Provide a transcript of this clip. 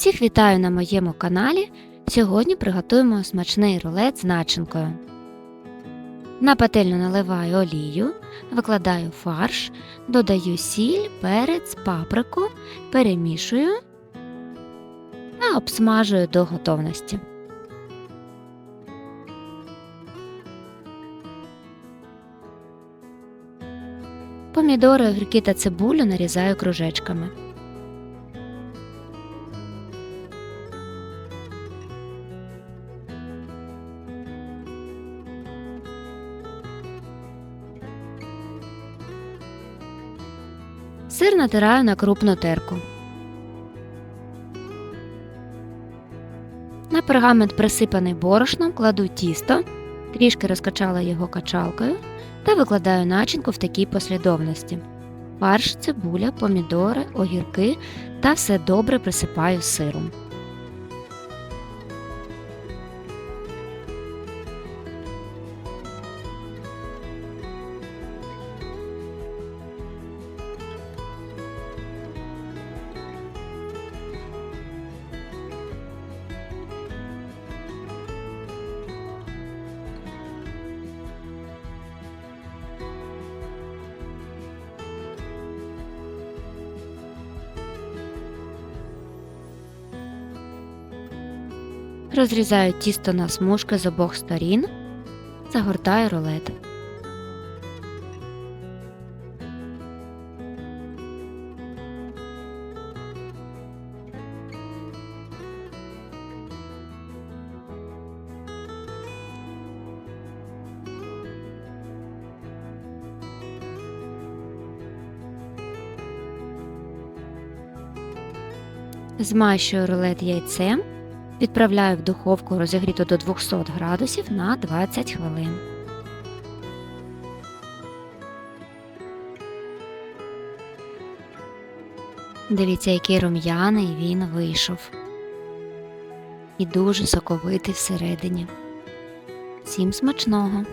Всіх вітаю на моєму каналі. Сьогодні приготуємо смачний рулет з начинкою. На пательню наливаю олію, викладаю фарш, додаю сіль, перець, паприку, перемішую та обсмажую до готовності. Помідори, огірки та цибулю нарізаю кружечками. Сир натираю на крупну терку. На пергамент, присипаний борошном, кладу тісто, трішки розкачала його качалкою та викладаю начинку в такій послідовності. Фарш, цибуля, помідори, огірки та все добре присипаю сиром. Розрізаю тісто на смужки з обох сторін, загортаю рулет. Змащую рулет яйцем Відправляю в духовку розігріту до 200 градусів на 20 хвилин. Дивіться, який рум'яний він вийшов. І дуже соковитий всередині. Всім смачного!